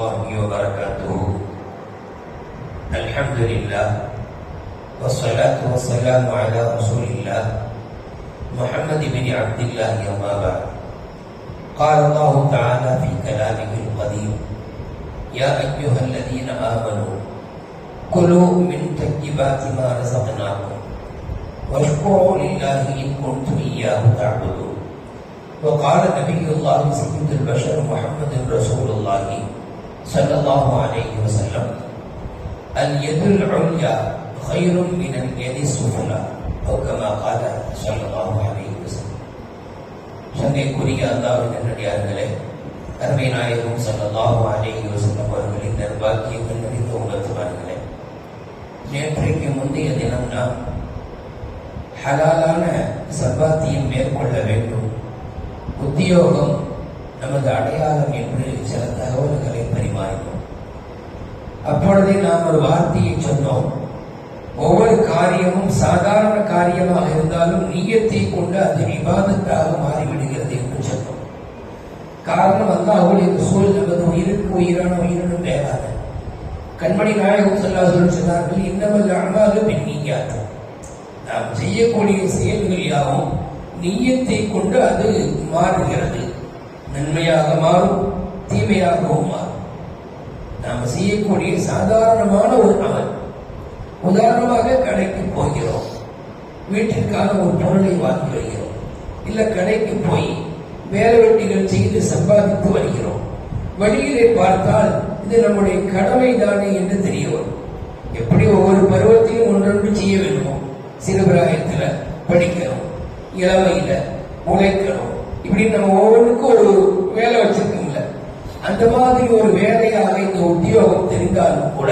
الله وبركاته. الحمد لله والصلاة والسلام على رسول الله محمد بن عبد الله وما بعد. قال الله تعالى في كلامه القديم يا أيها الذين آمنوا كلوا من طيبات ما رزقناكم واشكروا لله إن كنتم إياه تعبدون. وقال نبي الله سيد البشر محمد رسول الله. صلى الله عليه وسلم اليد العليا خير من اليد السفلى أو كما قال صلى الله عليه وسلم சங்கைக்குரிய அல்லாவின் நல்லடியார்களே அருமை நாயகம் சல்லல்லாஹு அலைஹி வஸல்லம் அவர்களின் நற்பாக்கியங்கள் நிறைந்த உணர்த்துவார்களே நேற்றைக்கு முந்தைய தினம் நாம் ஹலாலான சம்பாத்தியம் மேற்கொள்ள வேண்டும் உத்தியோகம் நமது அடையாளம் என்று சில தகவல்களை பரிமாறினோம் அப்பொழுதே நாம் ஒரு வார்த்தையை சொன்னோம். ஒவ்வொரு காரியமும் சாதாரண காரியமாக இருந்தாலும் நீயத்தை கொண்டு அது விவாதத்தாக மாறிவிடுகிறது என்று சொன்னோம். காரணம் அல்லாஹுடைய சூழல் நமது உயிருக்கு உயிரான உயிரினும் மேலான. கண்மணி நாயகம் சொல்லாதவர்கள் சொன்னார்கள் இன்னமல் அமாலும் பின் நீயாற்றும் நாம் செய்யக்கூடிய செயல்கள் யாவும் நீயத்தை கொண்டு அது மாறுகிறது. நன்மையாக மாறும் தீமையாகவும் மாறும். நாம் செய்யக்கூடிய சாதாரணமான ஒரு அமல். உதாரணமாக கடைக்கு போகிறோம். வீட்டிற்காக ஒரு பொருளை வாங்கி வருகிறோம். இல்ல கடைக்கு போய் வேலை வெட்டிகள் செய்து சம்பாதித்து வருகிறோம். வழியிலே பார்த்தால் இது நம்முடைய கடமை தானே என்று தெரிய வரும் எப்படி ஒவ்வொரு பருவத்தையும் ஒன்றொன்று செய்ய வேண்டுமோ? சிறுபிராயத்துல படிக்கிறோம் இளமையில உழைக்கணும். இப்படி நம்ம ஒவ்வொன்றுக்கும் ஒரு வேலை வச்சிருக்கோம்ல அந்த மாதிரி ஒரு வேலையாக இந்த உத்தியோகம் தெரிந்தாலும் கூட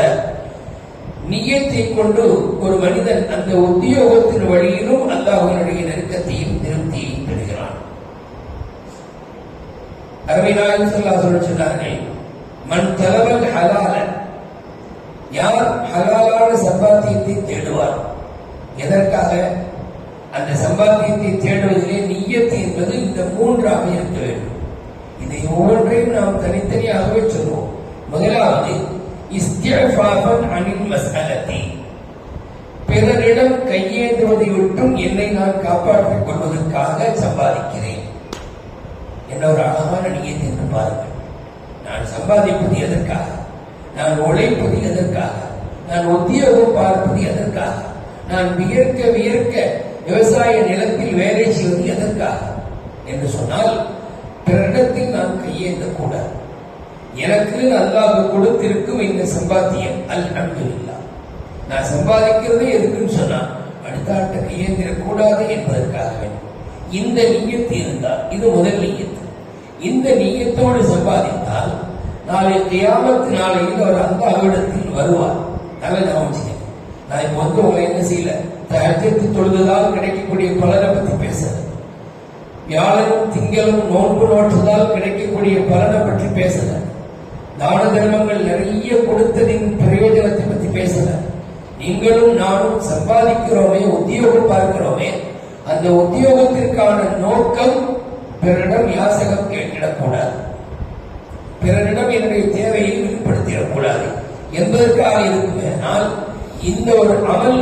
நியத்தை கொண்டு ஒரு மனிதன் அந்த உத்தியோகத்தின் வழியிலும் அல்லாஹனுடைய நெருக்கத்தையும் திருப்தியையும் பெறுகிறான். அரபிநாயகம் சொல்லா சொல்ல சொன்னார்கள் மண் தலைவன் ஹலால யார் ஹலாலான சம்பாத்தியத்தை தேடுவார்? எதற்காக? அந்த சம்பாத்தியத்தை தேடுவது நீயத்து என்பது இந்த மூன்றாக இருக்க வேண்டும் இதை ஒவ்வொன்றையும் நாம் தனித்தனியாகவே சொல்வோம். முதலாவது இஸ்தியஃபாபன் அனில் மஸ்அலத்தி பிறரிடம் கையேந்துவதை விட்டும் என்னை நான் காப்பாற்றிக் கொள்வதற்காக சம்பாதிக்கிறேன். என்ன ஒரு அழகான நீயத்தை என்று பாருங்கள். நான் சம்பாதிப்பது எதற்காக? நான் உழைப்பது எதற்காக? நான் உத்தியோகம் பார்ப்பது எதற்காக? நான் வியர்க்க வியர்க்க விவசாய நிலத்தில் வேலை செய்வது எதற்காக? என்று சொன்னால் பிறரிடத்தில் நான் கையேந்த கூடாது எனக்கு அல்லாஹ் கொடுத்திருக்கும் இந்த சம்பாத்தியம் அல் அல்ஹம்துலில்லா. நான் சம்பாதிக்கிறது எதுக்குன்னு சொன்னா அடுத்த ஆட்ட கையேந்திரக்கூடாது என்பதற்காக இந்த நீயத்து இருந்தால் இது முதல் நீயத்து. இந்த நீயத்தோடு சம்பாதித்தால் நாளை கியாமத்து நாளையில் அவர் அந்த அவரிடத்தில் வருவார். நல்ல ஞாபகம் நான் இப்போ வந்து உங்களை என்ன செய்யல? தகத்திற்கு தொழுததால் கிடைக்கக்கூடிய பலரை பற்றி பேசல வியாழனும் திங்களும் நோன்பு நோற்றுதால் கிடைக்கக்கூடிய பலனை பற்றி பேசல. தான தர்மங்கள் நிறைய கொடுத்ததின் பிரயோஜனத்தை பத்தி பேசல. நீங்களும் நானும் சம்பாதிக்கிறோமே உத்தியோகம் பார்க்கிறோமே அந்த உத்தியோகத்திற்கான நோக்கம் பிறரிடம் யாசகம் கேட்டிடக்கூடாது பிறரிடம் என்னுடைய தேவையை வெளிப்படுத்திடக்கூடாது. என்பதற்காக இருக்குமே. ஆனால் இந்த ஒரு அமல்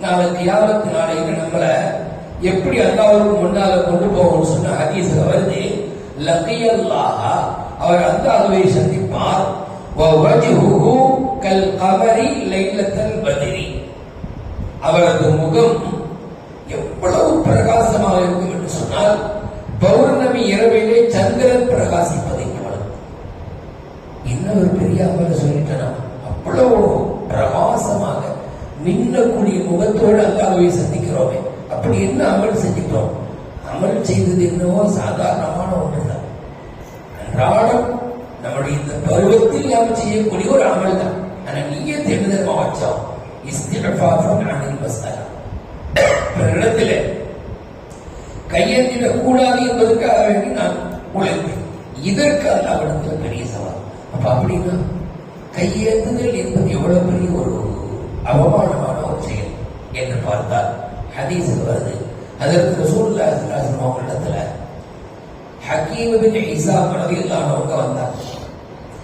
நாளைக்கு யாருக்கு நாளை நம்மளை எப்படி அல்லாவுக்கு முன்னால கொண்டு போகணும்னு சொன்ன ஹதீஸ்ல வருது லக்கியல்லாஹ அவர் அல்லாஹ்வை சந்திப்பார் வவஜ்ஹுஹு கல் கமரி லைலத்தல் பதிரி அவரது முகம் எவ்வளவு பிரகாசமாக இருக்கும் என்று சொன்னால் பௌர்ணமி இரவிலே சந்திரன் பிரகாசிப்பதை போல என்ன ஒரு பெரிய அவர் சொல்லிட்டனா? அவ்வளவு பிரகாசமாக மின்னக்கூடிய முகத்தோடு அல்லாஹ்வை சந்திக்கிறோமே. அப்படி என்ன அமல் செஞ்சுக்கிறோம் அமல் செய்தது என்னவோ சாதாரணமான ஒன்றுதான். அன்றாடம் நம்முடைய இந்த பருவத்தில் நாம் செய்யக்கூடிய ஒரு அமல் தான் ஆனா நீயே தேடுதல் வச்சோம் இடத்துல கையெழுத்திட கூடாது என்பதற்காக வேண்டி நான் உழைப்பேன். இதற்கு அல்லாவிடத்தில் பெரிய சவால். அப்ப அப்படின்னா கையேந்துதல் என்பது எவ்வளவு பெரிய ஒரு அவமானமான ஒரு செயல் என்று பார்த்தால் ஹதீஸில் வருது. அதற்கு ரசூல்லா ஸல்லல்லாஹு அவங்களிடத்துல ஹக்கீமின் ஈசா ரலியல்லாஹு அன்ஹு வந்தார்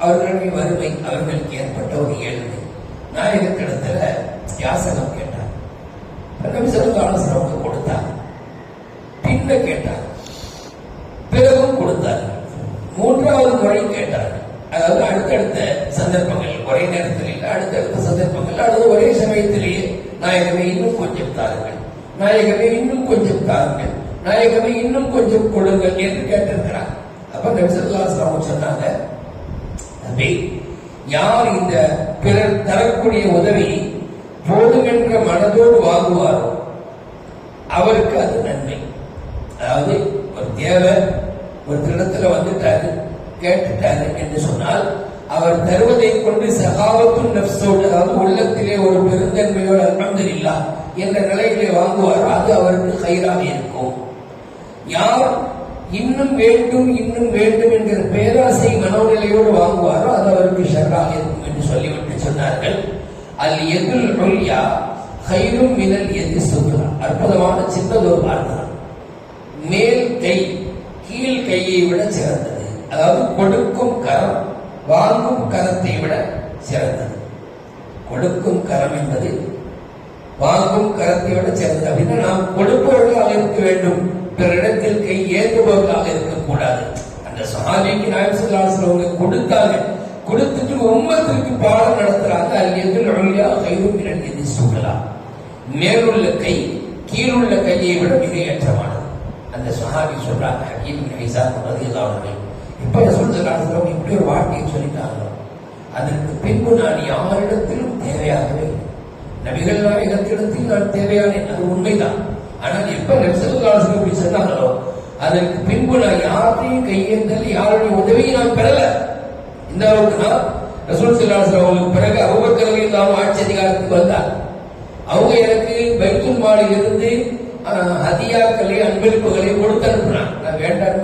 அவர்களுடைய வறுமை அவர்களுக்கு ஏற்பட்ட ஒரு ஏழ்மை. நாயகத்திடத்துல யாசகம் கேட்டார் நபி ஸல்லல்லாஹு அவங்க கொடுத்தார் பின்ன கேட்டார் பிறகும் கொடுத்தார் மூன்றாவது முறை கேட்டார் அதாவது அடுத்தடுத்த சந்தர்ப்பங்கள் ஒரே நேரத்தில் இல்லை அடுத்தடுத்த சந்தர்ப்பங்கள் அல்லது ஒரே சமயத்திலேயே நாயகமே இன்னும் கொஞ்சம் தாரு நாயகமே இன்னும் கொஞ்சம் தாருங்கள் நாயகமே இன்னும் கொஞ்சம் கொடுங்கள் என்று கேட்டிருக்கிறார். அப்ப நபிசல்லாஸ்லாம் சொன்னாங்க தம்பி யார் இந்த பிறர் தரக்கூடிய உதவி போதும் என்ற மனதோடு வாங்குவாரோ அவருக்கு அது நன்மை. அதாவது ஒரு தேவை ஒரு இடத்துல வந்துட்டாரு கேட்டுட்டாரு என்று சொன்னால் அவர் தருவதை கொண்டு சகாவத்தும் நப்சோடு அதாவது உள்ளத்திலே ஒரு பெருந்தன்மையோடு அல்ஹம்துலில்லாஹ் என்ற நிலையிலே வாங்குவார். அது அவருக்கு கைராக இருக்கும். யார் இன்னும் வேண்டும் இன்னும் வேண்டும் என்கிற பேராசை மனோநிலையோடு வாங்குவாரோ அது அவருக்கு ஷர்ராக இருக்கும் என்று சொல்லிவிட்டு சொன்னார்கள். அல் எதில் ரொல்யா கைரும் மினல் எதி சுகுரா அற்புதமான சின்னதொரு வார்த்தை மேல் கை கீழ் கையை விட சிறந்தது. அதாவது கொடுக்கும் கரம். வாங்கும் கரத்தை விட சிறந்தது. கொடுக்கும் கரம் என்பது வாங்கும் கரத்தை விட சிறந்தது. அப்படின்னா நாம் கொடுப்பவர்களாக இருக்க வேண்டும். பிறரிடத்தில் கை ஏந்துபவர்களாக இருக்கக்கூடாது. அந்த சஹாபிக்கு நாயம் கொடுத்தாங்க. கொடுத்துட்டு உம்மத்திற்கு பாடம் நடத்துறாங்க. அது எதில் அழியா கைரும் இரண்டு எது சூழலாம் மேலுள்ள கை கீழுள்ள கையை விட மிகையற்றமானது. அந்த சஹாபி சொல்றாங்க ஹக்கீம் ஹைசான் ரதியல்லாஹு இப்ப ரசூல் ஸல்லல்லாஹு இப்படி ஒரு வாழ்க்கையை சொல்லிட்டாங்க. அதற்கு பின்பு நான் யாரிடத்திலும் தேவையாகவே நபிகள் நாயகத்திடத்தில் நான் தேவையானேன் அது உண்மைதான். ஆனால் எப்ப நபிசல்லாசு இப்படி சொன்னாங்களோ அதற்கு பின்பு நான் யாரையும் கையேந்தல் யாருடைய உதவியை நான் பெறல. இந்த அளவுக்கு நான் ரசூல் சிலாசர் அவங்களுக்கு பிறகு அபூபக்கர் தான் ஆட்சி அதிகாரத்துக்கு வந்தார். அவங்க எனக்கு பைத்துல் மாலில் இருந்து ஹதியாக்களை அன்பளிப்புகளை கொடுத்து அனுப்புனாங்க. நான் வேண்டாம்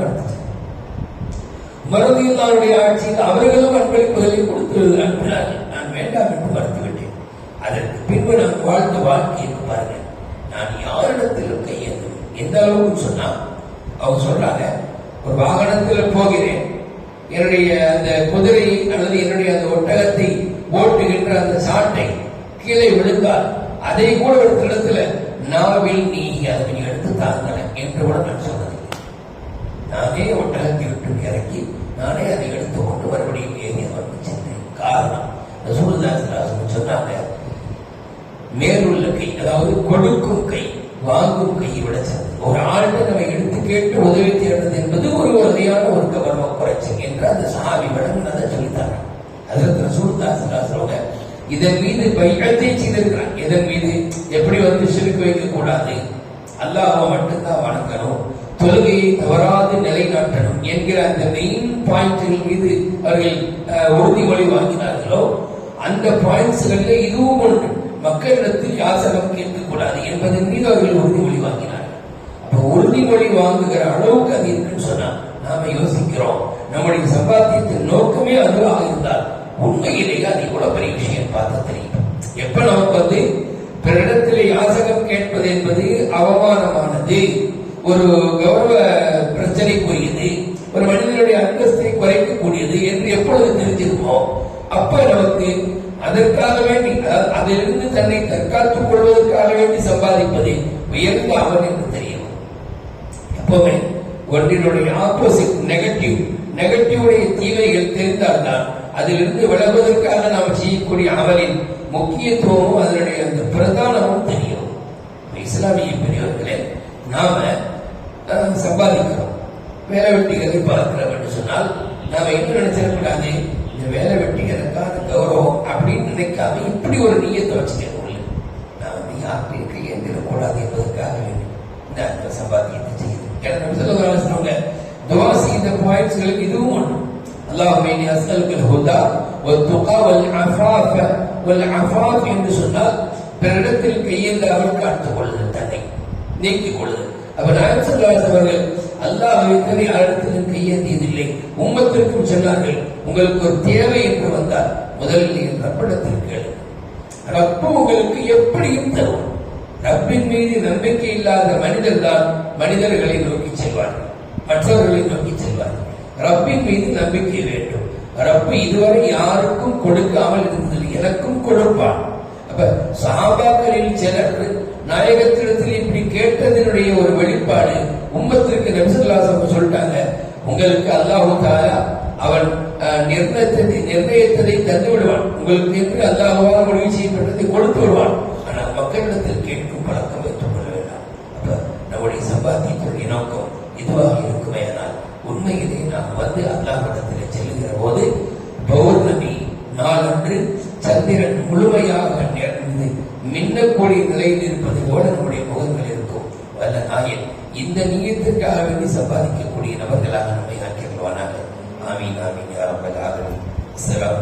மருதியுல்லாருடைய ஆட்சியில் அவர்களும் அன்பளிப்புகளை கொடுத்து அனுப்பினார்கள் நான் வேண்டாம் என்று மறுத்துவிட்டேன். அதற்கு பின்பு நான் வாழ்ந்த வாழ்க்கையை பாருங்கள். நான் யாரிடத்திலும் கையேந்து எந்த அளவுக்கு சொன்னா அவங்க சொல்றாங்க ஒரு வாகனத்தில் போகிறேன். என்னுடைய அந்த குதிரை அல்லது என்னுடைய அந்த ஒட்டகத்தை ஓட்டுகின்ற அந்த சாட்டை கீழே விழுந்தால் அதை கூட ஒரு இடத்துல நாவில் நீ அதை நீ எடுத்து தாங்கல என்று கூட நான் சொன்னது நானே ஒட்டகத்தை விட்டு இறக்கி நானே அதை எடுத்து கொண்டு மறுபடியும் ஏறி அவருக்கு சென்றேன். காரணம் ரசூலுல்லாஹி சொன்னாங்க மேலுள்ள கை அதாவது கொடுக்கும் கை வாங்கும் கையை விட சிறந்தது. ஒரு ஆள்கிட்ட நம்ம எடுத்து கேட்டு உதவி தேடுறது என்பது ஒரு வகையான ஒரு கவர்ம குறைச்சல் என்று அந்த சஹாபி அதை சொல்லித்தாங்க. அதற்கு ரசூலுல்லாஹி சொல்லுவாங்க இதன் மீது பையத்தை செய்திருக்கிறான். இதன் மீது எப்படி வந்து சிறுக்கு வைக்க கூடாது அல்லாஹ் மட்டும்தான் வணங்கணும். தொழுகையை தவறாது நிலைநாட்டணும் என்கிற அந்த மெயின் பாயிண்ட்கள் மீது அவர்கள் அஹ், உறுதிமொழி வாங்கினார்களோ அந்த பாயிண்ட்ஸ்களில் இதுவும் ஒன்று மக்களிடத்தில் யாசகம் கேட்கக்கூடாது என்பதன் மீது அவர்கள் உறுதிமொழி வாங்கினார்கள். அப்போ உறுதிமொழி வாங்குகிற அளவுக்கு அது இருக்குன்னு சொன்னா நாம யோசிக்கிறோம். நம்முடைய சம்பாத்தியத்தின் நோக்கமே அதுவாக இருந்தால் உண்மையிலேயே அது இவ்வளவு பெரிய விஷயம் பார்த்தா தெரியும். எப்ப நமக்கு வந்து பிறரிடத்திலே யாசகம் கேட்பது என்பது அவமானமானது? ஒரு கௌரவ பிரச்சனைக்குரியது ஒரு மனிதனுடைய அந்தஸ்தை குறைக்கக்கூடியது என்று எப்பொழுது தெரிஞ்சிருமோ அப்ப நமக்கு அதற்காக வேண்டி அதிலிருந்து தன்னை தற்காத்துக் கொள்வதற்காக வேண்டி சம்பாதிப்பது உயர்ந்த அவன் என்று தெரியும். எப்பவுமே ஒன்றினுடைய ஆப்போசிட் நெகட்டிவ் நெகட்டிவுடைய தீமைகள் தெரிந்தால்தான் அதிலிருந்து விலகுவதற்காக நாம் செய்யக்கூடிய அமலின் முக்கியத்துவமும் அதனுடைய அந்த பிரதானமும் தெரியும். இஸ்லாமிய பெரியவர்களே நாம அஹ், சம்பாதிக்கிறோம் வேலை வெட்டிகளை பார்க்கிறோம் என்று சொன்னால் நாம என்ன நினைச்சிடக்கூடாது இந்த வேலை வெட்டிகளுக்கான கௌரவம் அப்படின்னு நினைக்காம இப்படி ஒரு நீயத்தை வச்சுக்கணும் நான் வந்து யாருக்கும் கையெழுந்திடக்கூடாது என்பதற்காக வேண்டும் இந்த அந்த சம்பாத்தியத்தை செய்யுது ஏன்னா நம்ம சொல்ல சொன்னவங்க துவா செய்த பாயிண்ட்ஸ்களுக்கு இதுவும் ஒன்று اللهم اني اسالك الهدى والتقى والعفاف والعفاف என்று சொன்னால் பிறரிடத்தில் கையெல்லாமல் காத்துக் கொள்ளுதல் தன்னை நீக்கிக் கொள்ளுதல் அப்ப நாயகம் ஸல்லல்லாஹு அவர்கள் அல்லாஹ்வை தவிர யாரிடத்திலும் கையேந்தியதில்லை. உம்மத்திற்கும் சொன்னார்கள் உங்களுக்கு ஒரு தேவை என்று வந்தால் முதலில் என் ரப்பிடத்தில் கேளு. ரப்பு உங்களுக்கு எப்படியும் தரும் ரப்பின் மீது நம்பிக்கை இல்லாத மனிதர் தான் மனிதர்களை நோக்கி செல்வார்கள் மற்றவர்களை நோக்கி செல்வார்கள் ரப்பின் மீது நம்பிக்கை வேண்டும். ரப்பு இதுவரை யாருக்கும் கொடுக்காமல் இருந்தது எனக்கும் கொடுப்பான். அப்ப சஹாபாக்களில் சிலர் நாயகத்திடத்தில் இப்படி கேட்டதனுடைய ஒரு வெளிப்பாடு உம்மத்திற்கு நபிசல்லாசம் சொல்லிட்டாங்க. உங்களுக்கு அல்லாஹு தாலா அவன் நிர்ணயத்தை நிர்ணயத்ததை தந்து விடுவான். உங்களுக்கு என்று அல்லாஹுவால் முடிவு செய்யப்பட்டதை கொடுத்து விடுவான். ஆனால் மக்களிடத்தில் கேட்கும் பழக்கம் வைத்துக் கொள்ள வேண்டாம் அப்ப நம்முடைய சம்பாத்தியத்துடைய நோக்கம் இதுவாக இருக்குமே ஆனால் உண்மையிலே நாம் வந்து அல்லாஹிடத்தில் செல்லுகிற போது பௌர்ணமி நாளன்று சந்திரன் முழுமையாக நிறைந்து மின்னக்கூடிய நிலையில் இருப்பது போல நம்முடைய முகங்கள் இருக்கும். வல்ல நாயன் இந்த நீயத்திற்காக வேண்டி சம்பாதிக்கக்கூடிய நபர்களாக நம்மை ஆக்கிடுவானாக ஆமீன் ஆமீன் யா ரப்பல் ஆலமீன். அஸ்ஸலாமு